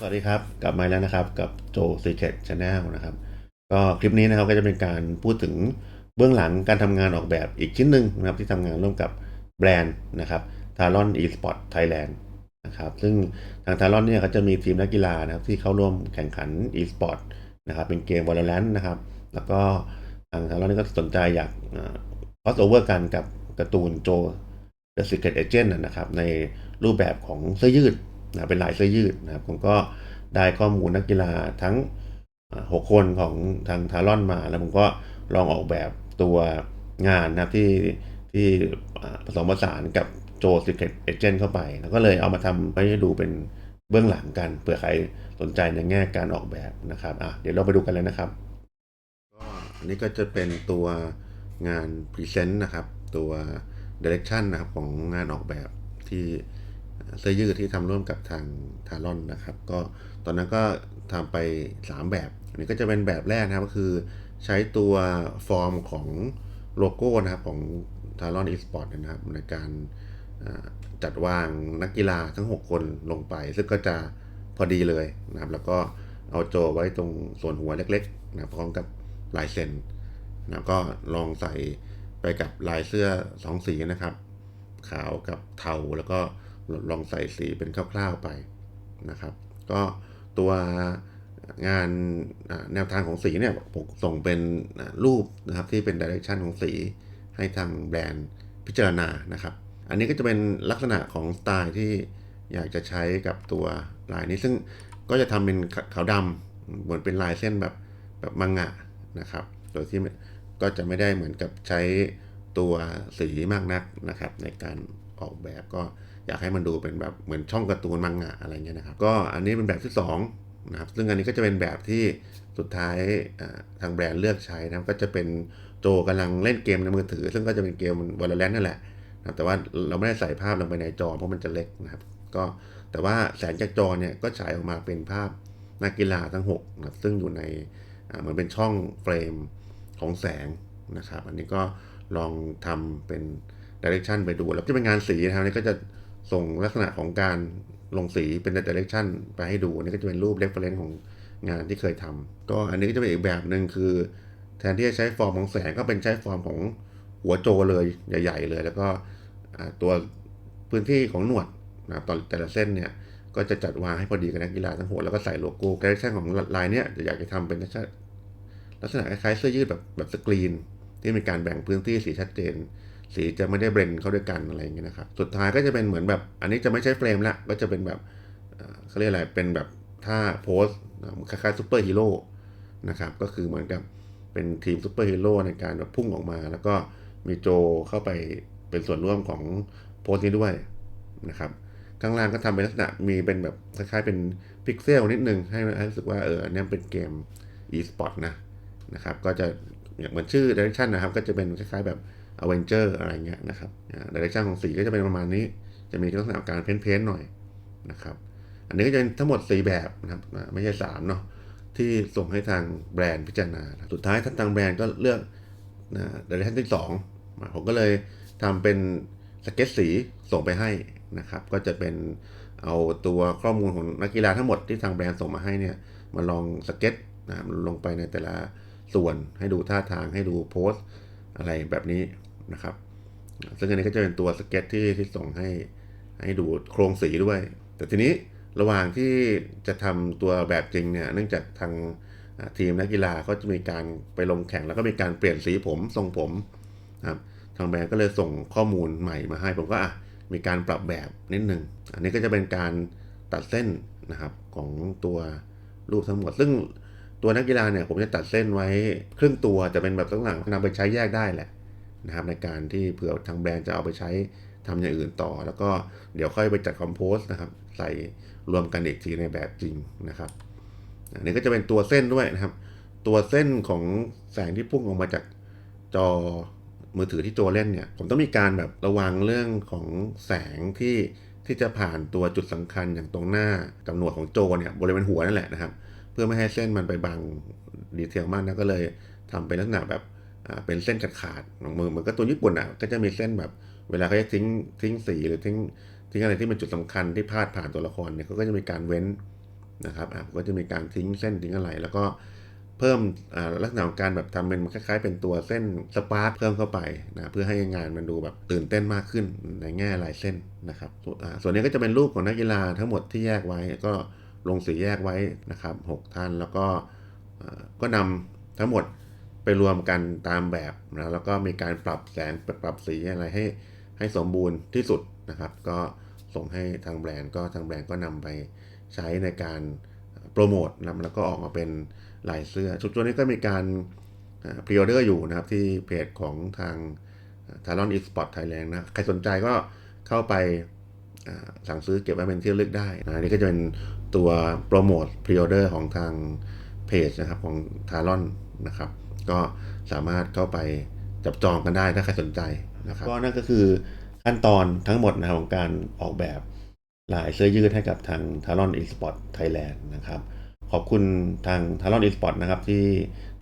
สวัสดีครับ กลับมาแล้วนะครับ กับโจ Secret Channel นะครับ ก็คลิปนี้นะครับก็จะเป็นการพูดถึงเบื้องหลังการทำงานออกแบบอีกชิ้นหนึ่งนะครับ ที่ทำงานร่วมกับแบรนด์นะครับ Talon Esport Thailand นะครับซึ่งทาง Talon เนี่ยเขาจะมีทีมนักกีฬานะครับที่เข้าร่วมแข่งขัน Esport นะครับเป็นเกม Valorant นะครับ แล้วก็ทาง Talon นี่ก็สนใจอยากเอ่อ crossover กันกับการ์ตูนโจ The Secret Agent นะครับในรูปแบบของเสื้อยืด นะเป็นลายเสื้อยืดนะครับผมก็ได้ข้อมูลนักกีฬาทั้งอ่าหกคนของทางทารอนมา แล้วผมก็ลองออกแบบตัวงานนะครับที่ที่ผสมผสานกับโจ Secret Agent เข้าไป แล้วก็เลยเอามาทำไปให้ดูเป็นเบื้องหลังกันเผื่อใครสนใจในแง่การออกแบบนะครับอะเดี๋ยวเราไปดูกันเลยนะครับก็อันนี้ก็จะเป็นตัวงาน Present นะครับ ตัว Direction นะครับของงานออกแบบที่ เสื้อยืดที่ทำร่วมกับทางทารอนนะครับ ก็ตอนนั้นก็ทำไป 3 แบบ อันนี้ก็จะเป็นแบบแรกนะครับก็คือใช้ตัวฟอร์มของโลโก้นะครับของทารอนอีสปอร์ตนะครับ ในการจัดวางนักกีฬาทั้ง 6 คนลงไป ซึ่งก็จะพอดีเลยนะครับ แล้วก็เอาโจไว้ตรงส่วนหัวเล็กๆนะครับพร้อมกับลายเซ็นแล้วก็ลองใส่ไปกับลายเสื้อสองสีนะครับ ขาวกับเทาแล้วก็ ลองใส่สีเป็นคร่าวๆไปนะครับ ก็ตัวงานแนวทางของสีเนี่ยผมส่งเป็นรูปนะครับที่เป็นดิเรกชันของสีให้ทางแบรนด์พิจารณานะครับ อันนี้ก็จะเป็นลักษณะของสไตล์ที่อยากจะใช้กับตัวลายนี้ซึ่งก็จะทำเป็นขาวดำเหมือนเป็นลายเส้นแบบแบบมังงะนะครับ โดยที่ก็จะไม่ได้เหมือนกับใช้ตัวสีมากนักนะครับ ในการออกแบบก็ อยากให้มันดูเป็นแบบเหมือนช่องการ์ตูนมังงะอะไรเงี้ยนะครับ ก็อันนี้เป็นแบบที่สองนะครับซึ่งอันนี้ก็จะเป็นแบบที่สุดท้ายทางแบรนด์เลือกใช้นะก็จะเป็นโจกำลังเล่นเกมในมือถือ ซึ่งก็จะเป็นเกม Valorant นั่นแหละนะแต่ว่าเราไม่ได้ใส่ภาพลงไปในจอเพราะมันจะเล็กนะครับ ก็แต่ว่าแสงจากจอเนี่ยก็ฉายออกมาเป็นภาพนักกีฬาทั้ง6นะครับซึ่งอยู่ในเหมือนเป็นช่องเฟรมของแสงนะครับ อันนี้ก็ลองทำเป็นดิเรกชันไปดู แล้วจะเป็นงานสีนะครับนี่ก็จะ ส่งลักษณะของการลงสีเป็นดิเรกชันไปให้ดูอันนี้ก็จะเป็นรูปเรฟเฟรนซ์ของงานที่เคยทำก็อันนี้ก็จะเป็นอีกแบบหนึ่งคือ แทนที่จะใช้ฟอร์มของแสงก็เป็นใช้ฟอร์มของหัวโจเลยใหญ่ ๆ เลย แล้วก็ตัวพื้นที่ของหนวดนะตอนแต่ละเส้นเนี่ยก็จะจัดวางให้พอดีกับนักกีฬาทั้งหมดแล้วก็ใส่โลโก้ดิเรกชันของลายเนี้ยจะอยากจะทำเป็นลักษณะลักษณะคล้ายๆเสื้อยืดแบบแบบสกรีน ที่มีการแบ่งพื้นที่สีชัดเจน สีจะไม่ได้เบรนเข้าด้วยกันอะไรอย่างเงี้ยนะครับ สุดท้ายก็จะเป็นเหมือนแบบ อันนี้จะไม่ใช่เฟรมละก็จะเป็นแบบเขาเรียกอะไรเป็นแบบท่าโพสคล้ายๆซูเปอร์ฮีโร่นะครับก็คือเหมือนกับเป็นทีมซูเปอร์ฮีโร่ในการแบบพุ่งออกมา แล้วก็มีโจเข้าไปเป็นส่วนร่วมของโพสนี้ด้วยนะครับข้างล่างก็ทำเป็นลักษณะมีเป็นแบบคล้ายๆเป็นพิกเซลนิดนึงให้ให้รู้สึกว่าเอออันนี้เป็นเกม e-sport นะนะครับก็จะอย่างเหมือนชื่อ direction นะครับ ก็จะเป็นคล้ายๆแบบ Avenger อะไรเงี้ยนะครับอ่า direction ของสีก็จะเป็นประมาณนี้ จะมีลักษณะการเพ้นเพ้นหน่อยนะครับ อันนี้ก็จะเป็นทั้งหมด 4 แบบนะครับ ไม่ใช่3เนาะ ที่ส่งให้ทางแบรนด์พิจารณา สุดท้ายทางแบรนด์ก็เลือกนะ direction ที่ 2 ผมก็เลยทำเป็นสเก็ตสีส่งไปให้นะครับ ก็จะเป็นเอาตัวข้อมูลของนักกีฬาทั้งหมดที่ทางแบรนด์ส่งมาให้เนี่ย มาลองสเก็ตนะครับลงไปในแต่ละส่วนให้ดูท่าทางให้ดูโพสอะไรแบบนี้ นะครับ ซึ่งอันนี้ก็จะเป็นตัวสเก็ตที่ที่ส่งให้ให้ดูโครงสีด้วย แต่ทีนี้ระหว่างที่จะทำตัวแบบจริงเนี่ยเนื่องจากทางทีมนักกีฬาก็จะมีการไปลงแข่งแล้วก็มีการเปลี่ยนสีผมทรงผมนะครับทางแบรนด์ก็เลยส่งข้อมูลใหม่มาให้ ผมก็อะมีการปรับแบบนิดหนึ่งอันนี้ก็จะเป็นการตัดเส้นนะครับของตัวรูปทั้งหมด ซึ่งตัวนักกีฬาเนี่ยผมจะตัดเส้นไว้ครึ่งตัวจะเป็นแบบตั้งหลังนำไปใช้แยกได้แหละ นะครับในการที่เผื่อทางแบรนด์จะเอาไปใช้ทำอย่างอื่นต่อ แล้วก็เดี๋ยวค่อยไปจัดคอมโพสต์นะครับใส่รวมกันอีกทีในแบบจริงนะครับอันนี้ก็จะเป็นตัวเส้นด้วยนะครับ ตัวเส้นของแสงที่พุ่งออกมาจากจอมือถือที่โจเล่นเนี่ย ผมต้องมีการแบบระวังเรื่องของแสงที่ที่จะผ่านตัวจุดสำคัญอย่างตรงหน้ากับหนวดของโจเนี่ยบริเวณหัวนั่นแหละนะครับ เพื่อไม่ให้เส้นมันไปบังดีเทลมากนะก็เลยทำเป็นลักษณะแบบ เป็นเส้นขาดขาดๆของมือเหมือนก็ตัวญี่ปุ่นอะก็จะมีเส้นแบบ เวลาเขาจะทิ้งทิ้งสีหรือทิ้งทิ้งอะไรที่เป็นจุดสำคัญที่พาดผ่านตัวละครเนี่ยเขาก็จะมีการเว้นนะครับอะก็จะมีการทิ้งเส้นทิ้งอะไร แล้วก็เพิ่มอ่าลักษณะของการแบบทำเป็นคล้ายๆ เป็นตัวเส้นสปาร์คเพิ่มเข้าไปนะเพื่อให้งานมันดูแบบตื่นเต้นมากขึ้นในแง่ลายเส้นนะครับส่วนอ่าส่วนนี้ก็จะเป็นรูปของนักกีฬาทั้งหมดที่แยกไว้ก็ลงสีแยกไว้นะครับหกท่านแล้วก็ก็นำทั้งหมด ไปรวมกันตามแบบนะแล้วก็มีการปรับแสงปรับสีอะไรให้ให้สมบูรณ์ที่สุดนะครับ ก็ส่งให้ทางแบรนด์ก็ทางแบรนด์ก็นำไปใช้ในการโปรโมทนะแล้วก็ออกมาเป็นลายเสื้อ ชุดตัวนี้ก็มีการพรีออเดอร์อยู่นะครับที่เพจของทางทารอนอีสปอร์ตไทยแลนด์นะ ใครสนใจก็เข้าไปสั่งซื้อเก็บไว้เป็นที่ระลึกได้นะนี่ก็จะเป็นตัวโปรโมทพรีออเดอร์ของทางเพจนะครับของทารอนนะครับ ก็สามารถเข้าไปจับจองกันได้ถ้าใครสนใจนะครับก็นั่นก็คือขั้นตอนทั้งหมดนะครับของการออกแบบลายเสื้อยืดให้กับทางทารอนอีสปอร์ตไทยแลนด์นะครับ ขอบคุณทางทารอนอีสปอร์ตนะครับที่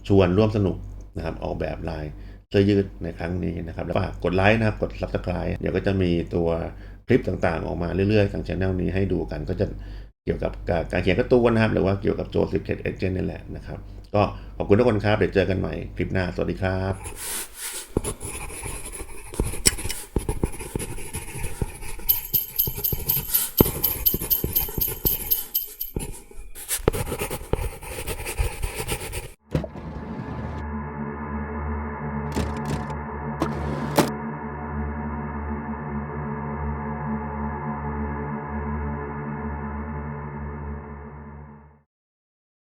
ชวนร่วมสนุกนะครับออกแบบลายเสื้อยืดในครั้งนี้นะครับแล้วฝากกดไลค์นะครับกด subscribe เดี๋ยวก็จะมีตัวคลิปต่างๆ ออกมาเรื่อยๆ ทางช anel นี้ให้ดูกันก็จะเกี่ยวกับการเขียนการ์ตูนนะครับ หรือว่าเกี่ยวกับโจสิบเทดเอเจนนี่แหละนะครับ ก็ขอบคุณทุกคนครับ เดี๋ยวเจอกันใหม่คลิปหน้า สวัสดีครับ